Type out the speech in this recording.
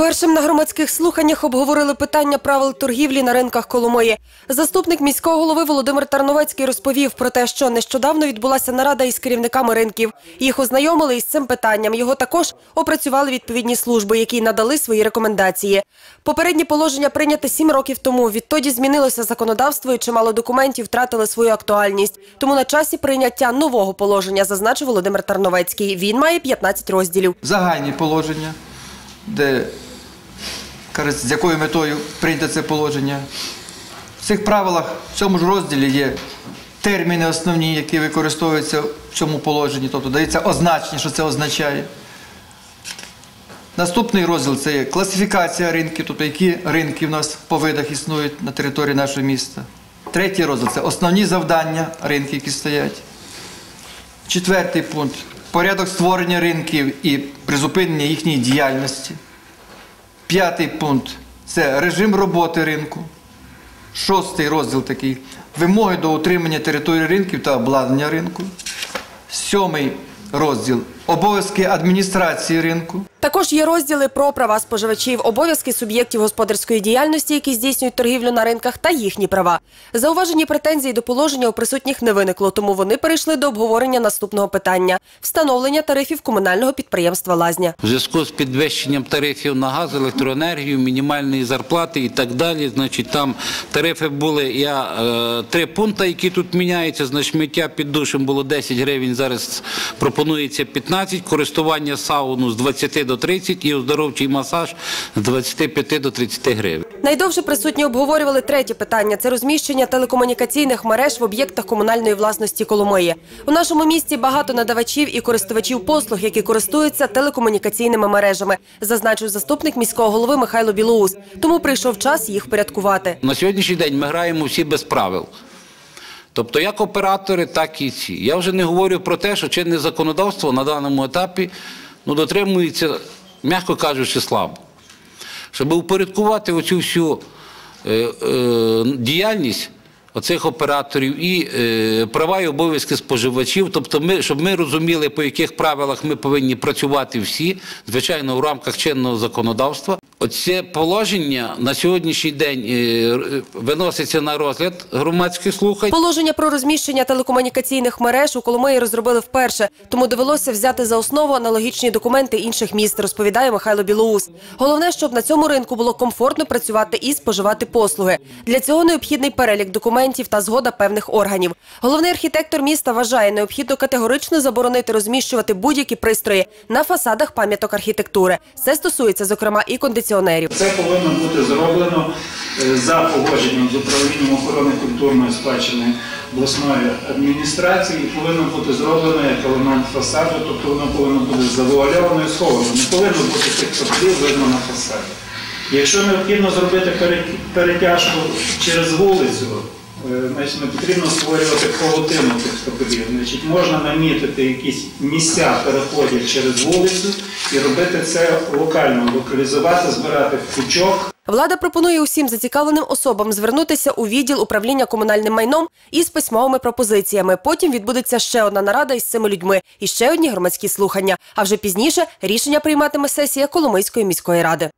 Першим на громадських слуханнях обговорили питання правил торгівлі на ринках Коломиї. Заступник міського голови Володимир Тарновецький розповів про те, що нещодавно відбулася нарада із керівниками ринків. Їх ознайомили із цим питанням. Його також опрацювали відповідні служби, які надали свої рекомендації. Попереднє положення прийняте сім років тому. Відтоді змінилося законодавство і чимало документів втратили свою актуальність. Тому на часі прийняття нового положення, зазначив Володимир Тарновецький. Він має 15 розділів. загальні положення, де каже, з якою метою прийнято це положення. В цих правилах в цьому ж розділі є терміни основні, які використовуються в цьому положенні, тобто дається означення, що це означає. Наступний розділ це є класифікація ринків, тобто які ринки в нас по видах існують на території нашого міста. Третій розділ це основні завдання ринків, які стоять. Четвертий пункт порядок створення ринків і призупинення їхньої діяльності. П'ятий пункт це режим роботи ринку. Шостий розділ такий вимоги до утримання території ринків та обладнання ринку. Сьомий розділ обов'язки адміністрації ринку. Також є розділи про права споживачів, обов'язки суб'єктів господарської діяльності, які здійснюють торгівлю на ринках, та їхні права. Зауважені претензії до положення у присутніх не виникло, тому вони перейшли до обговорення наступного питання встановлення тарифів комунального підприємства Лазня. В зв'язку з підвищенням тарифів на газ, електроенергію, мінімальної зарплати і так далі. Значить, там тарифи були я е, три пункти, які тут міняються. Значить, миття під душем було 10 гривень. Зараз пропонується 15, користування сауну з 20 до 30 і оздоровчий масаж з 25 до 30 гривень. Найдовше присутні обговорювали третє питання це розміщення телекомунікаційних мереж в об'єктах комунальної власності Коломиї. У нашому місті багато надавачів і користувачів послуг, які користуються телекомунікаційними мережами, зазначив заступник міського голови Михайло Білоус. Тому прийшов час їх впорядкувати. На сьогоднішній день ми граємо всі без правил. Тобто як оператори, так і ці. Я вже не говорю про те, що чинне законодавство на даному етапі ну, дотримується, м'яко кажучи, слабо. Щоб упорядкувати оцю всю е, е, діяльність оцих операторів і е, права і обов'язки споживачів, тобто ми, щоб ми розуміли, по яких правилах ми повинні працювати всі, звичайно, в рамках чинного законодавства. Оце положення на сьогоднішній день е, виноситься на розгляд громадських слухань. Положення про розміщення телекомунікаційних мереж у Коломиї розробили вперше, тому довелося взяти за основу аналогічні документи інших міст, розповідає Михайло Білоус. Головне, щоб на цьому ринку було комфортно працювати і споживати послуги. Для цього необхідний перелік документів та згода певних органів. Головний архітектор міста вважає, необхідно категорично заборонити розміщувати будь-які пристрої на фасадах пам'яток архітектури. Це стосується, зокрема, і кондиціонерів. Це повинно бути зроблено е, за погодженням з управлінням охорони культурної спадщини обласної адміністрації і повинно бути зроблено як елемент фасаду, тобто воно повинно бути завуальовано і сховано. Не повинно бути тих топлів видно на фасаді. Якщо необхідно зробити перетяжку через вулицю, значить не потрібно створювати павутину тих тополів. Значить, можна намітити якісь місця переходів через вулицю і робити це локально, локалізувати, збирати в пучок. Влада пропонує усім зацікавленим особам звернутися у відділ управління комунальним майном із письмовими пропозиціями. Потім відбудеться ще одна нарада із цими людьми і ще одні громадські слухання. А вже пізніше рішення прийматиме сесія Коломийської міської ради.